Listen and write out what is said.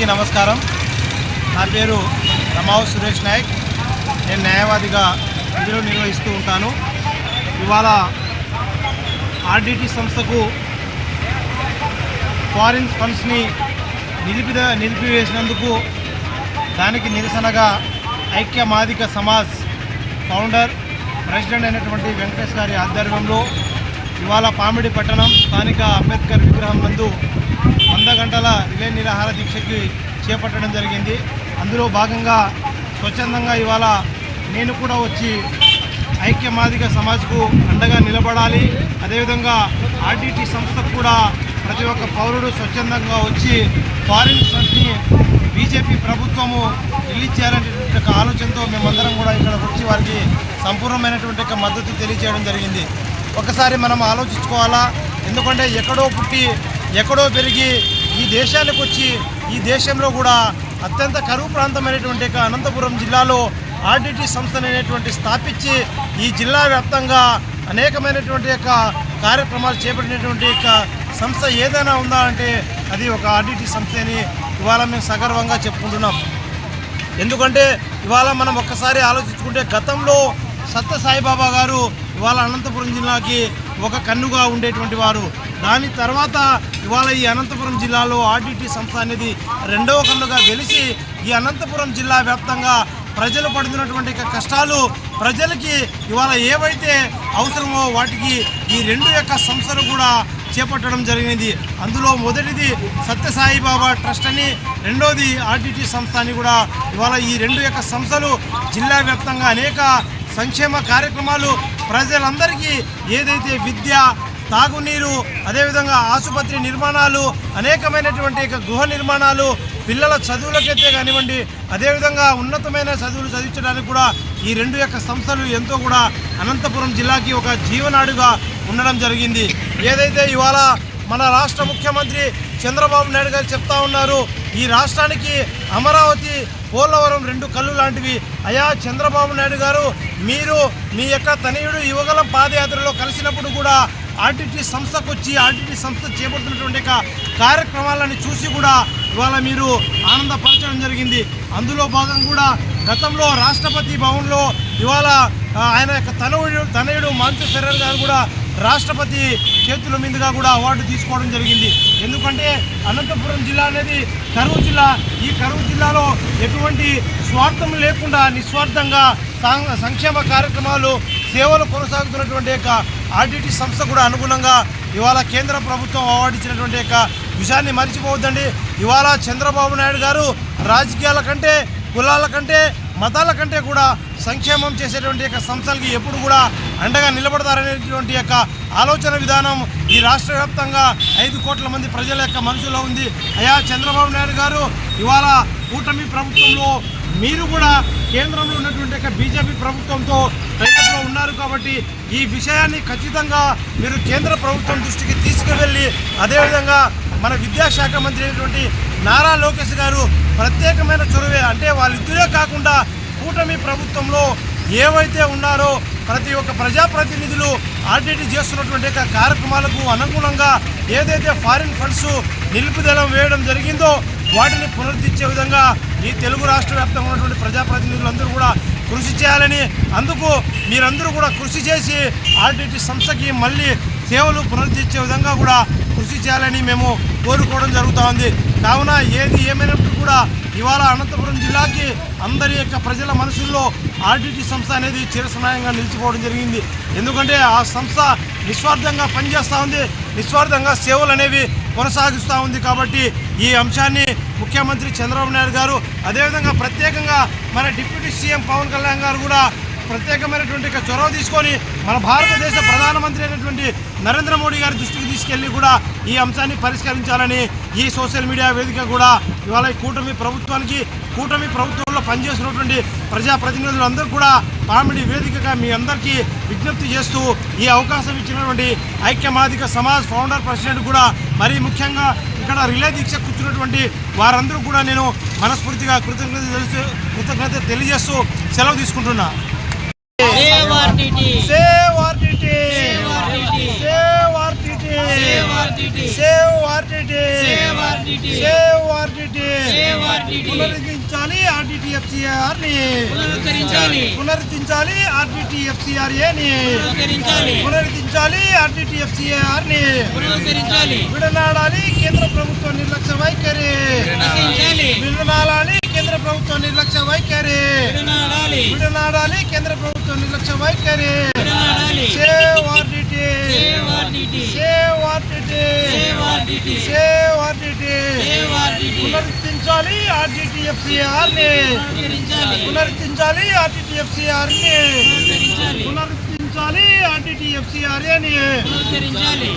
అందరికీ నమస్కారం. నా పేరు రమావు సురేష్ నాయక్. నేను న్యాయవాదిగా విధులు నిర్వహిస్తూ ఉంటాను. ఇవాళ ఆర్డిటి సంస్థకు ఫారిన్ ఫండ్స్ని నిలిపిద నిలిపివేసినందుకు దానికి నిరసనగా ఐక్య మాదిక సమాజ్ ఫౌండర్ ప్రెసిడెంట్ అయినటువంటి వెంకటేష్ గారి ఆధ్వర్యంలో ఇవాళ పామిడి పట్టణం స్థానిక అంబేద్కర్ విగ్రహం నందు వంద గంటల రిలే నిరాహార దీక్షకి చేపట్టడం జరిగింది. అందులో భాగంగా స్వచ్ఛందంగా ఇవాళ నేను కూడా వచ్చి ఐక్యమాదిగ సమాజ్కు అండగా నిలబడాలి. అదేవిధంగా ఆర్డిటి సంస్థకు కూడా ప్రతి ఒక్క పౌరుడు స్వచ్ఛందంగా వచ్చి ఫారిన్ ఫండ్ని బీజేపీ ప్రభుత్వము రిలీజ్ చేయాలనేటువంటి ఆలోచనతో మేమందరం కూడా ఇక్కడ వచ్చి వారికి సంపూర్ణమైనటువంటి ఒక మద్దతు తెలియజేయడం జరిగింది. ఒకసారి మనం ఆలోచించుకోవాలా? ఎందుకంటే ఎక్కడో పుట్టి ఎక్కడో పెరిగి ఈ దేశానికి వచ్చి ఈ దేశంలో కూడా అత్యంత కరువు ప్రాంతమైనటువంటి ఒక అనంతపురం జిల్లాలో ఆర్డిటి సంస్థ అనేటువంటి స్థాపించి ఈ జిల్లా వ్యాప్తంగా అనేకమైనటువంటి యొక్క కార్యక్రమాలు చేపట్టినటువంటి యొక్క సంస్థ ఏదైనా ఉందా అంటే అది ఒక ఆర్డిటి సంస్థ అని ఇవాళ మేము సగర్వంగా చెప్పుకుంటున్నాం. ఎందుకంటే ఇవాళ మనం ఒక్కసారి ఆలోచించుకుంటే గతంలో సత్య సాయిబాబా గారు ఇవాళ అనంతపురం జిల్లాకి ఒక కన్నుగా ఉండేటువంటి వారు. దాని తర్వాత ఇవాళ ఈ అనంతపురం జిల్లాలో ఆర్డిటి సంస్థ అనేది రెండవ కన్నుగా వెలిసి ఈ అనంతపురం జిల్లా వ్యాప్తంగా ప్రజలు పడుతున్నటువంటి కష్టాలు ప్రజలకి ఇవాళ ఏవైతే అవసరమో వాటికి ఈ రెండు యొక్క సంస్థలు కూడా చేపట్టడం జరిగింది. అందులో మొదటిది సత్యసాయి బాబా ట్రస్ట్ అని రెండోది ఆర్టీటీ సంస్థ అని కూడా ఇవాళ ఈ రెండు యొక్క సంస్థలు జిల్లా వ్యాప్తంగా అనేక సంక్షేమ కార్యక్రమాలు ప్రజలందరికీ ఏదైతే విద్య తాగునీరు అదేవిధంగా ఆసుపత్రి నిర్మాణాలు అనేకమైనటువంటి గృహ నిర్మాణాలు పిల్లల చదువులకైతే కానివ్వండి అదేవిధంగా ఉన్నతమైన చదువులు చదివించడానికి కూడా ఈ రెండు యొక్క సంస్థలు ఎంతో కూడా అనంతపురం జిల్లాకి ఒక జీవనాడుగా ఉండడం జరిగింది. ఏదైతే ఇవాళ మన రాష్ట్ర ముఖ్యమంత్రి చంద్రబాబు నాయుడు గారు చెప్తా ఉన్నారు ఈ రాష్ట్రానికి అమరావతి పోలవరం రెండు కళ్ళు లాంటివి. అయా చంద్రబాబు నాయుడు గారు మీరు మీ యొక్క తనయుడు యువగలం పాదయాత్రలో కలిసినప్పుడు కూడా ఆర్టీటీ సంస్థకు వచ్చి ఆర్టీటీ సంస్థ చేపడుతున్నటువంటి కార్యక్రమాలను చూసి కూడా ఇవాళ మీరు ఆనందపరచడం జరిగింది. అందులో భాగం కూడా గతంలో రాష్ట్రపతి భవన్లో ఇవాళ ఆయన యొక్క తనయుడు తనయుడు మంచు ఫెర్రర్ గారు కూడా రాష్ట్రపతి చేతుల మీదుగా కూడా అవార్డు తీసుకోవడం జరిగింది. ఎందుకంటే అనంతపురం జిల్లా అనేది కరువు జిల్లా. ఈ కరువు జిల్లాలో ఎటువంటి స్వార్థం లేకుండా నిస్వార్థంగా సంక్షేమ కార్యక్రమాలు సేవలు కొనసాగుతున్నటువంటి యొక్క ఆర్డిటి సంస్థ కూడా అనుగుణంగా ఇవాళ కేంద్ర ప్రభుత్వం అవార్డు ఇచ్చినటువంటి యొక్క విషయాన్ని మర్చిపోవద్దండి. ఇవాళ చంద్రబాబు నాయుడు గారు రాజకీయాల కంటే కులాల కంటే మతాల కంటే కూడా సంక్షేమం చేసేటువంటి యొక్క సంస్థలకి ఎప్పుడు కూడా అండగా నిలబడతారనేటువంటి యొక్క ఆలోచన విధానం ఈ రాష్ట్ర వ్యాప్తంగా ఐదు కోట్ల మంది ప్రజల యొక్క మనసులో ఉంది. అయా చంద్రబాబు నాయుడు గారు ఇవాళ కూటమి ప్రభుత్వంలో మీరు కూడా కేంద్రంలో ఉన్నటువంటి యొక్క బీజేపీ ప్రభుత్వంతో టైప్లో ఉన్నారు కాబట్టి ఈ విషయాన్ని ఖచ్చితంగా మీరు కేంద్ర ప్రభుత్వం దృష్టికి తీసుకువెళ్ళి అదేవిధంగా మన విద్యాశాఖ మంత్రి అయినటువంటి నారా లోకేష్ గారు ప్రత్యేకమైన చొరవే. అంటే వాళ్ళిద్దరే కాకుండా కూటమి ప్రభుత్వంలో ఏవైతే ఉన్నారో ప్రతి ఒక్క ప్రజాప్రతినిధులు ఆర్డిటి చేస్తున్నటువంటి కార్యక్రమాలకు అనుగుణంగా ఏదైతే ఫారిన్ ఫండ్స్ నిలుపుదల వేయడం జరిగిందో వాటిని పునరుద్ధరించే విధంగా ఈ తెలుగు రాష్ట్ర వ్యాప్తంగా ఉన్నటువంటి ప్రజాప్రతినిధులందరూ కూడా కృషి చేయాలని అందుకు మీరందరూ కూడా కృషి చేసి ఆర్డిటి సంస్థకి మళ్ళీ సేవలు పునరుద్ధరించే విధంగా కూడా కృషి చేయాలని మేము కోరుకోవడం జరుగుతూ ఉంది. కావున ఏది ఏమైనప్పుడు కూడా ఇవాళ అనంతపురం జిల్లాకి అందరి యొక్క ప్రజల మనసుల్లో ఆర్టీటీ సంస్థ అనేది చిరసనాయంగా నిలిచిపోవడం జరిగింది. ఎందుకంటే ఆ సంస్థ నిస్వార్థంగా పనిచేస్తూ ఉంది. నిస్వార్థంగా సేవలు అనేవి కొనసాగిస్తూ ఉంది కాబట్టి ఈ అంశాన్ని ముఖ్యమంత్రి చంద్రబాబు నాయుడు గారు అదేవిధంగా ప్రత్యేకంగా మన డిప్యూటీ సీఎం పవన్ కళ్యాణ్ గారు కూడా ప్రత్యేకమైనటువంటి చొరవ తీసుకొని మన భారతదేశ ప్రధానమంత్రి అయినటువంటి నరేంద్ర మోడీ గారి దృష్టికి తీసుకెళ్ళి కూడా ఈ అంశాన్ని పరిష్కరించాలని ఈ సోషల్ మీడియా వేదిక కూడా ఇవాళ ఈ కూటమి ప్రభుత్వానికి కూటమి ప్రభుత్వంలో పనిచేస్తున్నటువంటి ప్రజాప్రతినిధులందరూ కూడా పామిడి వేదికగా మీ అందరికీ విజ్ఞప్తి చేస్తూ ఈ అవకాశం ఇచ్చినటువంటి ఐక్యమాదిక సమాజ్ ఫౌండర్ ప్రెసిడెంట్ కూడా మరీ ముఖ్యంగా ఇక్కడ రిలే దీక్ష కూర్చున్నటువంటి వారందరూ కూడా నేను మనస్ఫూర్తిగా కృతజ్ఞత కృతజ్ఞత తెలియజేస్తూ సెలవు తీసుకుంటున్నా. పునరుద్ధరించాలి ఆర్డిటిఎఫ్సిఆర్ని పునరుద్ధరించాలి పునరుద్ధరించాలి. ఆర్డిటిఎఫ్సిఆర్ని పునరుద్ధరించాలి. పునరుద్ధరించాలి ఆర్డిటిఎఫ్సిఆర్ని పునరుద్ధరించాలి. విడనాడాలి కేంద్ర ప్రభుత్వ నిర్లక్ష్య వైఖరి. విడనాడాలి. కేంద్ర ప్రభుత్వ నిర్లక్ష్య వైఖరి. విడనాడాలి కేంద్ర ప్రభుత్వ నిర్లక్ష్య వైఖరి save RDT save RDT save RDT పునరుద్ధరించాలి ఆర్డిటిఎఫ్సిఆర్ని పునరుద్ధరించాలి. పునరుద్ధరించాలి ఆర్డిటిఎఫ్సిఆర్ని పునరుద్ధరించాలి. పునరుద్ధరించాలి ఆర్డిటిఎఫ్సిఆర్ని పునరుద్ధరించాలి.